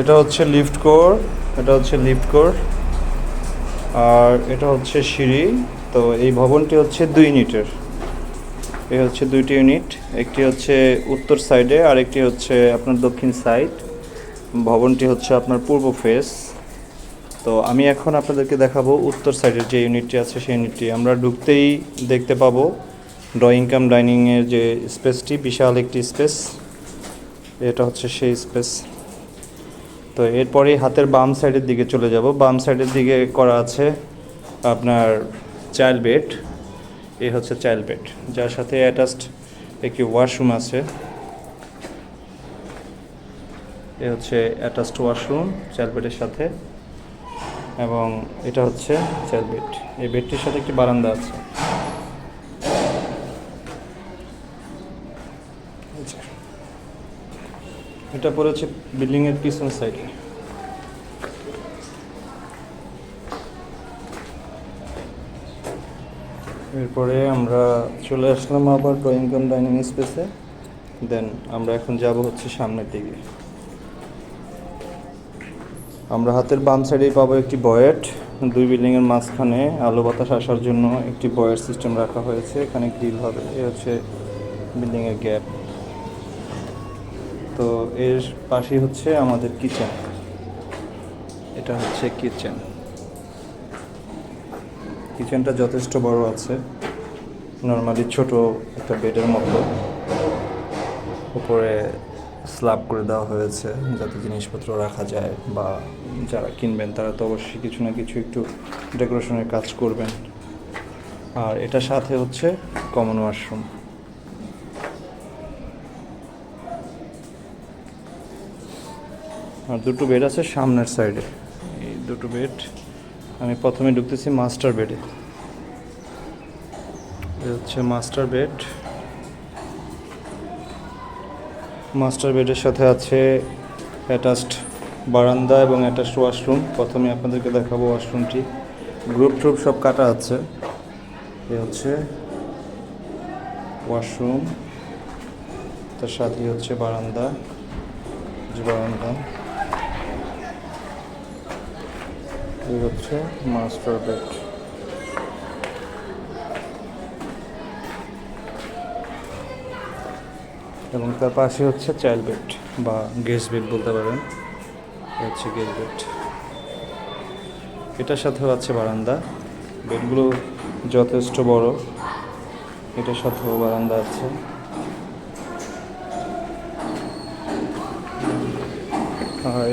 এটা হচ্ছে lift core, এটা হচ্ছে লিফট কোর, আর এটা হচ্ছে সিঁড়ি। তো এই ভবনটি হচ্ছে দুই ইউনিটের। এই হচ্ছে দুইটি ইউনিট, একটি হচ্ছে উত্তর সাইডে আর একটি হচ্ছে আপনার দক্ষিণ সাইড। ভবনটি হচ্ছে আপনার পূর্ব ফেস। তো আমি এখন আপনাদেরকে দেখাবো উত্তর সাইডের যে ইউনিটটি আছে, সেই ইউনিটটি। আমরা ঢুকতেই দেখতে পাবো ড্রয়িং কাম, ডাইনিংয়ের যে স্পেসটি, বিশাল একটি স্পেস। এটা হচ্ছে সেই স্পেস। তো এরপরেই হাতের বাম সাইডের দিকে চলে যাব। বাম সাইডের দিকে করা আছে আপনার চাইল্ড বেড। এ হচ্ছে চাইল্ড বেড, যার সাথে অ্যাটাচড একটি ওয়াশরুম আছে। এ হচ্ছে অ্যাটাচড ওয়াশরুম চাইল্ড বেডের সাথে এবং এটা হচ্ছে চাইল্ড বেড। এই বেডটির সাথে একটি বারান্দা আছে। এটা পড়েছে বিল্ডিংয়ের পিছন সাইডে এরপরে আমরা চলে আসলাম আবার ড্রয়িং কাম ডাইনিং স্পেসে দেন আমরা এখন যাব হচ্ছে সামনের দিকে। আমরা হাতের বাম সাইডেই পাবো একটি বয়েট দুই বিল্ডিংয়ের মাঝখানে আলো বাতাস আসার জন্য একটি বয়েট সিস্টেম রাখা হয়েছে। এখানে গ্রিল হবে। এ হচ্ছে বিল্ডিংয়ের গ্যাপ তো এর পাশেই হচ্ছে আমাদের কিচেন এটা হচ্ছে কিচেন কিচেনটা যথেষ্ট বড় আছে। নর্মালি ছোট একটা বেডের মতো। উপরে স্ল্যাব করে দেওয়া হয়েছে, যাতে জিনিসপত্র রাখা যায় বা যারা কিনবেন তারা তো অবশ্যই কিছু না কিছু একটু ডেকোরেশনের কাজ করবেন। আর এটার সাথে হচ্ছে কমন ওয়াশরুম আর দুটো বেড আছে সামনের সাইডে এই দুটো বেড আমি প্রথমে ঢুকতেছি মাস্টার বেডে হচ্ছে মাস্টার বেড মাস্টার বেডের সাথে আছে অ্যাটাচড বারান্দা এবং অ্যাটাচড ওয়াশরুম প্রথমে আপনাদেরকে দেখাবো ওয়াশরুমটি গ্রুপ ট্রুপ সব কাটা আছে। এ হচ্ছে ওয়াশরুম তার সাথেই হচ্ছে বারান্দা। বারান্দা। এই হচ্ছে? মাস্টার বেড এবং তার পাশে হচ্ছে চাইল্ড বেড বা গেস্ট বেড বলতে পারেন। হচ্ছে গেস্ট বেড এটার সাথেও আছে বারান্দা। বেডগুলো যথেষ্ট বড়। এটার সাথেও বারান্দা আছে।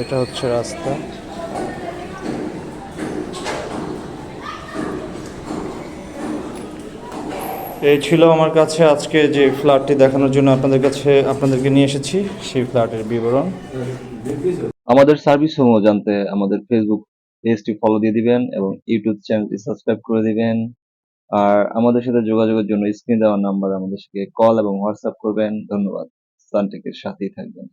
এটা হচ্ছে রাস্তা। এই ছিল আমার কাছে আজকে যে ফ্ল্যাটটি দেখানোর জন্য আপনাদের কাছে, আপনাদেরকে নিয়ে এসেছি, সেই ফ্ল্যাটের বিবরণ। আমাদের সার্ভিস সমূহ জানতে আমাদের ফেসবুক পেজটি ফলো দিয়ে দিবেন এবং ইউটিউব চ্যানেলটি সাবস্ক্রাইব করে দিবেন। আর আমাদের সাথে যোগাযোগের জন্য স্ক্রিন দেওয়ার নাম্বার আমাদের সাথে কল এবং হোয়াটসঅ্যাপ করবেন। ধন্যবাদ। সানটেকের সাথেই থাকবেন।